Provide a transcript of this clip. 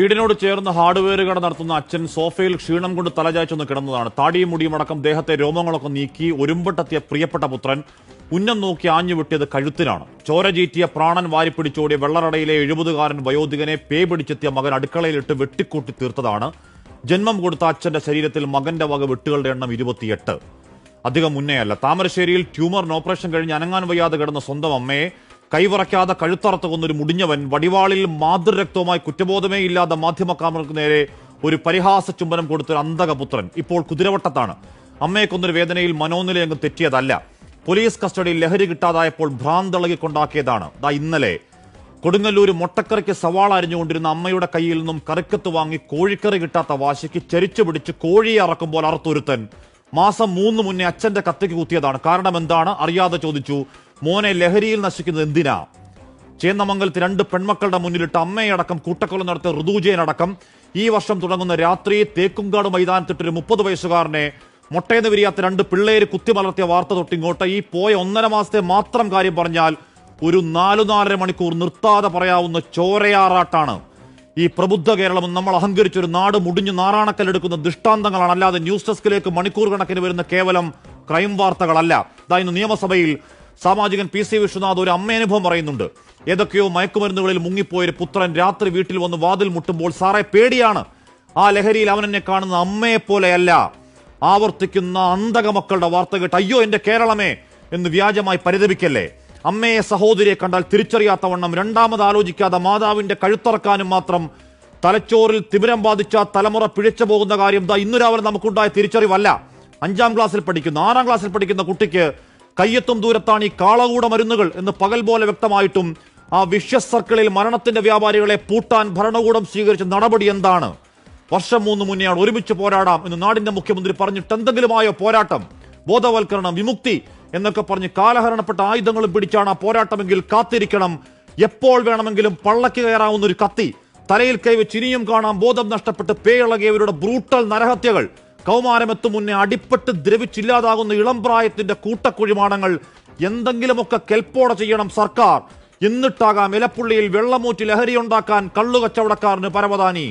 വീടിനോട് ചേർന്ന് ഹാർഡ്വെയർ കട നടത്തുന്ന അച്ഛൻ സോഫയിൽ ക്ഷീണം കൊണ്ട് തലചായ്ച്ചൊന്ന് കിടന്നതാണ്. താടിയും മുടിയും അടക്കം ദേഹത്തെ രോമങ്ങളൊക്കെ നീക്കി ഒരുമ്പട്ടെത്തിയ പ്രിയപ്പെട്ട പുത്രൻ ഉന്നം നോക്കി ആഞ്ഞു വെട്ടിയത് കഴുത്തിനാണ് ചോര ചീറ്റിയ പ്രാണൻ വാരിപ്പിടിച്ചോടിയ വെള്ളറടയിലെ എഴുപതുകാരൻ വയോധികനെ പേ പിടിച്ചെത്തിയ മകൻ അടുക്കളയിലിട്ട് വെട്ടിക്കൂട്ടി തീർത്തതാണ്. ജന്മം കൊടുത്ത അച്ഛന്റെ ശരീരത്തിൽ മകന്റെ വക വെട്ടുകളുടെ എണ്ണം ഇരുപത്തിയെട്ട്. അധികം മുന്നേയല്ല. താമരശ്ശേരിയിൽ ട്യൂമറിന് ഓപ്പറേഷൻ കഴിഞ്ഞ് അനങ്ങാൻ വയ്യാതെ കിടന്ന സ്വന്തം അമ്മയെ കൈവറയ്ക്കാതെ കഴുത്തറത്ത് കൊന്നൊരു മുടിഞ്ഞവൻ വടിവാളിൽ മാതൃരക്തവുമായി കുറ്റബോധമേ ഇല്ലാതെ മാധ്യമക്കാമർക്ക് നേരെ ഒരു പരിഹാസ ചുംബനം കൊടുത്തൊരു അന്തകപുത്രൻ ഇപ്പോൾ കുതിരവട്ടത്താണ്. അമ്മയെ കൊന്നൊരു വേദനയിൽ മനോനിലയങ്ങ് തെറ്റിയതല്ല. പോലീസ് കസ്റ്റഡിയിൽ ലഹരി കിട്ടാതായപ്പോൾ ഭ്രാന്തളകിക്കൊണ്ടാക്കിയതാണ് ദാ ഇന്നലെ കൊടുങ്ങല്ലൂർ മൊട്ടക്കറിക്ക് സവാള അരിഞ്ഞുകൊണ്ടിരുന്ന അമ്മയുടെ കയ്യിൽ നിന്നും കറിക്കത്ത് വാങ്ങി കോഴിക്കറി കിട്ടാത്ത വാശിക്ക് ചരിച്ചു പിടിച്ച് കോഴിയെ അറക്കുമ്പോൾ അറുത്തൊരുത്തൻ. മാസം മൂന്ന് മുന്നേ അച്ഛന്റെ കത്തിക്ക് കുത്തിയതാണ്. കാരണം എന്താണ്? അറിയാതെ ചോദിച്ചു. മോനെ ലഹരിയിൽ നശിക്കുന്നത് എന്തിനാ? ചേന്നമംഗലത്ത് രണ്ട് പെൺമക്കളുടെ മുന്നിലിട്ട് അമ്മയടക്കം കൂട്ടക്കൊല നടത്തിയ ഋതുജയനടക്കം ഈ വർഷം തുടങ്ങുന്ന രാത്രി തേക്കുംകാട് മൈതാനത്തിട്ടൊരു മുപ്പത് വയസ്സുകാരനെ മുട്ടയെന്ന് വിരിയാത്ത രണ്ട് പിള്ളേര് കുത്തിമലർത്തിയ വാർത്ത തൊട്ടിങ്ങോട്ട്. ഈ പോയ ഒന്നര മാസത്തെ മാത്രം കാര്യം പറഞ്ഞാൽ ഒരു നാലു നാലര മണിക്കൂർ നിർത്താതെ പറയാവുന്ന ചോരയാറാട്ടാണ്. ഈ പ്രബുദ്ധ കേരളം നമ്മൾ അഹങ്കരിച്ചൊരു നാട് മുടിഞ്ഞു നാറാണക്കല്ലെടുക്കുന്ന ദൃഷ്ടാന്തങ്ങളാണ്. അല്ലാതെ ന്യൂസ് ഡെസ്കിലേക്ക് മണിക്കൂർ കണക്കിന് വരുന്ന കേവലം ക്രൈം വാർത്തകളല്ല. ഇതാ നിയമസഭയിൽ സാമാജികൻ പി സി വിശ്വനാഥ് ഒരു അമ്മയനുഭവം പറയുന്നുണ്ട്. ഏതൊക്കെയോ മയക്കുമരുന്നുകളിൽ മുങ്ങിപ്പോയൊരു പുത്രൻ രാത്രി വീട്ടിൽ വന്ന് വാതിൽ മുട്ടുമ്പോൾ സാറേ പേടിയാണ്. ആ ലഹരിയിൽ അവൻ എന്നെ കാണുന്ന അമ്മയെ പോലെയല്ല. ആവർത്തിക്കുന്ന അന്തക മക്കളുടെ വാർത്ത കേട്ട് അയ്യോ എന്റെ കേരളമേ എന്ന് വ്യാജമായി പരിതപിക്കല്ലേ? അമ്മയെ സഹോദരിയെ കണ്ടാൽ തിരിച്ചറിയാത്തവണ്ണം രണ്ടാമത് ആലോചിക്കാതെ മാതാവിന്റെ കഴുത്തറക്കാനും മാത്രം തലച്ചോറിൽ തിമിരം ബാധിച്ച തലമുറ പിഴച്ചു പോകുന്ന കാര്യം ദാ രാവിലെ നമുക്കുണ്ടായ തിരിച്ചറിവല്ല. അഞ്ചാം ക്ലാസ്സിൽ പഠിക്കുന്ന ആറാം ക്ലാസ്സിൽ പഠിക്കുന്ന കുട്ടിക്ക് കയ്യെത്തും ദൂരത്താണ് ഈ കാളകൂട മരുന്നുകൾ എന്ന് പകൽ പോലെ വ്യക്തമായിട്ടും ആ വിഷ്യസ് സർക്കിളിൽ മരണത്തിന്റെ വ്യാപാരികളെ പൂട്ടാൻ ഭരണകൂടം സ്വീകരിച്ച നടപടി എന്താണ്? വർഷം മൂന്ന് മുന്നെയാണ് ഒരുമിച്ച് പോരാടാം എന്ന് നാടിന്റെ മുഖ്യമന്ത്രി പറഞ്ഞിട്ട് എന്തെങ്കിലുമായോ പോരാട്ടം ബോധവൽക്കരണം വിമുക്തി എന്നൊക്കെ പറഞ്ഞ് കാലഹരണപ്പെട്ട ആയുധങ്ങളും പിടിച്ചാണ് ആ പോരാട്ടമെങ്കിൽ കാത്തിരിക്കണം. എപ്പോൾ വേണമെങ്കിലും പള്ളക്ക് കയറാവുന്ന ഒരു കത്തി തലയിൽ കൈവച്ച് ഇനിയും കാണാം ബോധം നഷ്ടപ്പെട്ട് പേയിളകിയവരുടെ ബ്രൂട്ടൽ നരഹത്യകൾ. കൗമാരമെത്തും മുന്നേ അടിപ്പെട്ട് ദ്രവിച്ചില്ലാതാകുന്ന ഇളം പ്രായത്തിന്റെ കൂട്ടക്കുഴിമാടങ്ങൾ എന്തെങ്കിലുമൊക്കെ കെൽപ്പോടെ ചെയ്യണം സർക്കാർ. എന്നിട്ടാകാം ഇലപ്പുള്ളിയിൽ വെള്ളമൂറ്റി ലഹരിയുണ്ടാക്കാൻ കള്ളുകച്ചവടക്കാരന് പരവതാനി.